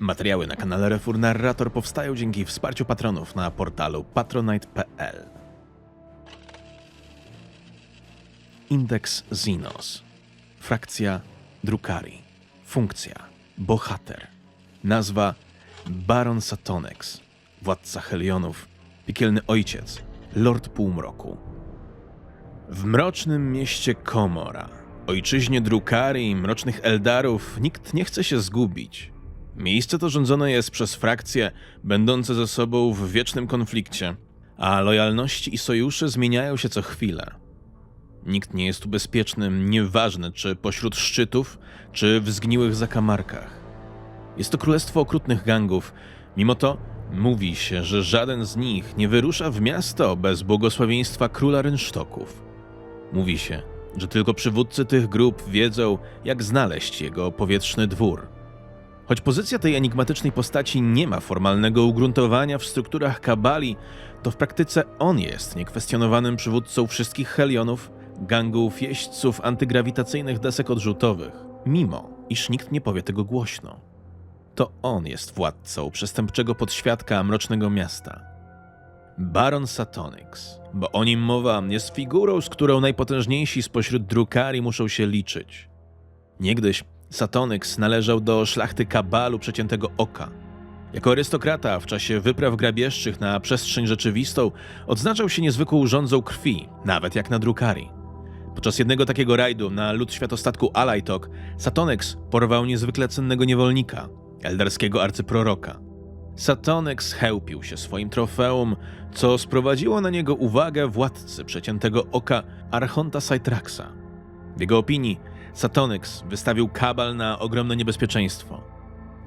Materiały na kanale Refur Narrator powstają dzięki wsparciu patronów na portalu patronite.pl. Indeks Zinos. Frakcja Drukari. Funkcja Bohater. Nazwa Baron Satonex. Władca Helionów. Piekielny ojciec. Lord Półmroku. W mrocznym mieście Komora, ojczyźnie Drukari i mrocznych Eldarów, nikt nie chce się zgubić. Miejsce to rządzone jest przez frakcje będące ze sobą w wiecznym konflikcie, a lojalności i sojusze zmieniają się co chwilę. Nikt nie jest tu bezpieczny, nieważne czy pośród szczytów, czy w zgniłych zakamarkach. Jest to królestwo okrutnych gangów, mimo to mówi się, że żaden z nich nie wyrusza w miasto bez błogosławieństwa króla rynsztoków. Mówi się, że tylko przywódcy tych grup wiedzą, jak znaleźć jego powietrzny dwór. Choć pozycja tej enigmatycznej postaci nie ma formalnego ugruntowania w strukturach kabali, to w praktyce on jest niekwestionowanym przywódcą wszystkich helionów, gangów, jeźdźców antygrawitacyjnych desek odrzutowych, mimo iż nikt nie powie tego głośno. To on jest władcą przestępczego podświadka mrocznego miasta. Baron Satonyx, bo o nim mowa, jest figurą, z którą najpotężniejsi spośród drukari muszą się liczyć. Niegdyś Satonyx należał do szlachty Kabalu Przeciętego Oka. Jako arystokrata w czasie wypraw grabieżczych na przestrzeń rzeczywistą odznaczał się niezwykłą rządzą krwi, nawet jak na drukari. Podczas jednego takiego rajdu na lód światostatku Alajtok, Satonyx porwał niezwykle cennego niewolnika, eldarskiego arcyproroka. Satonyx chełpił się swoim trofeum, co sprowadziło na niego uwagę władcy przeciętego oka Archonta Saitraxa. W jego opinii Satonyx wystawił kabal na ogromne niebezpieczeństwo.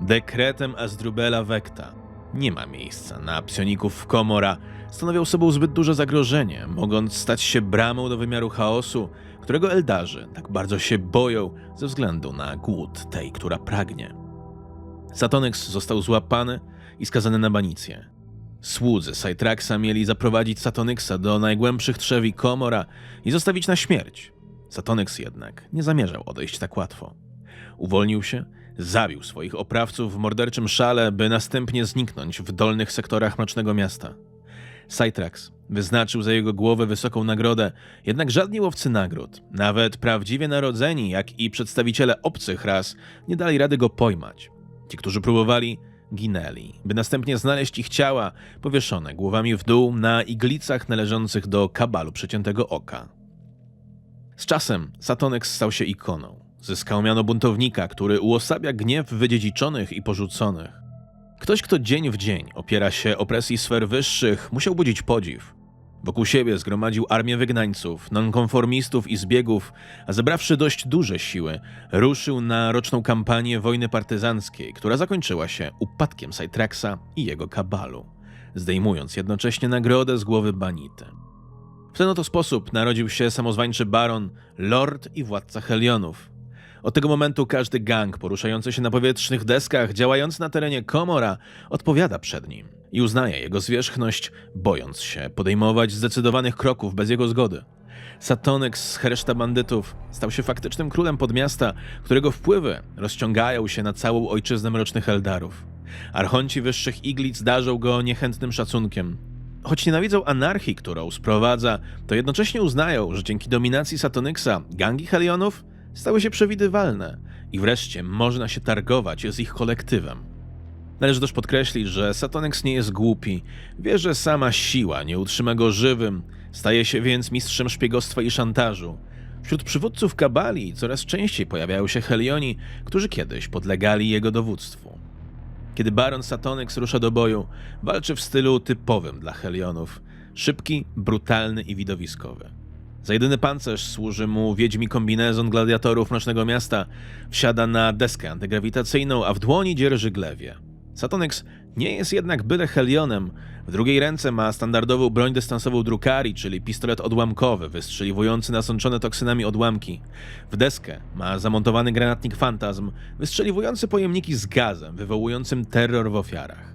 Dekretem Azdrubela Vecta nie ma miejsca na psioników Komora, stanowią sobą zbyt duże zagrożenie, mogąc stać się bramą do wymiaru chaosu, którego Eldarzy tak bardzo się boją ze względu na głód tej, która pragnie. Satonyx został złapany i skazany na banicję. Słudzy Saitraxa mieli zaprowadzić Satonyxa do najgłębszych trzewi Komora i zostawić na śmierć. Satonyx jednak nie zamierzał odejść tak łatwo. Uwolnił się, zabił swoich oprawców w morderczym szale, by następnie zniknąć w dolnych sektorach mrocznego miasta. Saitrax wyznaczył za jego głowę wysoką nagrodę, jednak żadni łowcy nagród, nawet prawdziwie narodzeni, jak i przedstawiciele obcych ras, nie dali rady go pojmać. Ci, którzy próbowali, ginęli, by następnie znaleźć ich ciała powieszone głowami w dół na iglicach należących do kabalu przeciętego oka. Z czasem Satonex stał się ikoną. Zyskał miano buntownika, który uosabia gniew wydziedziczonych i porzuconych. Ktoś, kto dzień w dzień opiera się opresji sfer wyższych, musiał budzić podziw. Wokół siebie zgromadził armię wygnańców, nonkonformistów i zbiegów, a zebrawszy dość duże siły, ruszył na roczną kampanię wojny partyzanckiej, która zakończyła się upadkiem Saitraxa i jego kabalu, zdejmując jednocześnie nagrodę z głowy Banity. W ten oto sposób narodził się samozwańczy baron, lord i władca Helionów. Od tego momentu każdy gang poruszający się na powietrznych deskach, działający na terenie Komora, odpowiada przed nim i uznaje jego zwierzchność, bojąc się podejmować zdecydowanych kroków bez jego zgody. Satonex z reszta bandytów stał się faktycznym królem podmiasta, którego wpływy rozciągają się na całą ojczyznę mrocznych Eldarów. Archonci wyższych iglic darzą go niechętnym szacunkiem. Choć nienawidzą anarchii, którą sprowadza, to jednocześnie uznają, że dzięki dominacji Satonyxa gangi Helionów stały się przewidywalne i wreszcie można się targować z ich kolektywem. Należy też podkreślić, że Satonex nie jest głupi, wie, że sama siła nie utrzyma go żywym, staje się więc mistrzem szpiegostwa i szantażu. Wśród przywódców Kabali coraz częściej pojawiają się Helioni, którzy kiedyś podlegali jego dowództwu. Kiedy Baron Satonex rusza do boju, walczy w stylu typowym dla Helionów. Szybki, brutalny i widowiskowy. Za jedyny pancerz służy mu wiedźmi kombinezon gladiatorów Mrocznego Miasta. Wsiada na deskę antygrawitacyjną, a w dłoni dzierży glewie. Satonex nie jest jednak byle Helionem. W drugiej ręce ma standardową broń dystansową Drukari, czyli pistolet odłamkowy, wystrzeliwujący nasączone toksynami odłamki. W deskę ma zamontowany granatnik Fantazm, wystrzeliwujący pojemniki z gazem, wywołującym terror w ofiarach.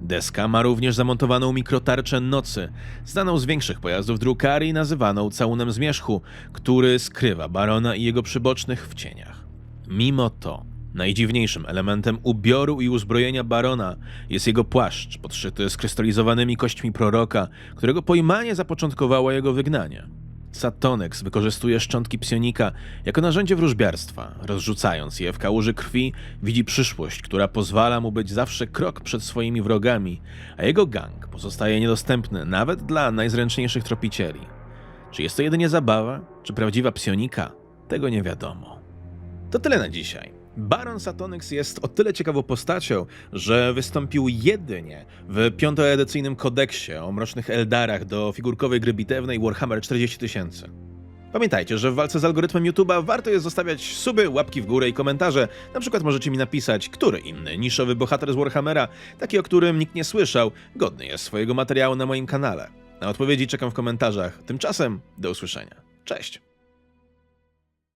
Deska ma również zamontowaną mikrotarczę nocy, znaną z większych pojazdów Drukari, nazywaną całunem zmierzchu, który skrywa barona i jego przybocznych w cieniach. Mimo to, Najdziwniejszym elementem ubioru i uzbrojenia barona jest jego płaszcz, podszyty skrystalizowanymi kośćmi proroka, którego pojmanie zapoczątkowało jego wygnanie. Satonex wykorzystuje szczątki psionika jako narzędzie wróżbiarstwa. Rozrzucając je w kałuży krwi, widzi przyszłość, która pozwala mu być zawsze krok przed swoimi wrogami, a jego gang pozostaje niedostępny nawet dla najzręczniejszych tropicieli. Czy jest to jedynie zabawa, czy prawdziwa psionika? Tego nie wiadomo. To tyle na dzisiaj. Baron Satonyx jest o tyle ciekawą postacią, że wystąpił jedynie w piątoedycyjnym kodeksie o mrocznych Eldarach do figurkowej gry bitewnej Warhammer 40 tysięcy. Pamiętajcie, że w walce z algorytmem YouTube'a warto jest zostawiać suby, łapki w górę i komentarze. Na przykład możecie mi napisać, który inny niszowy bohater z Warhammera, taki o którym nikt nie słyszał, godny jest swojego materiału na moim kanale. Na odpowiedzi czekam w komentarzach. Tymczasem do usłyszenia. Cześć!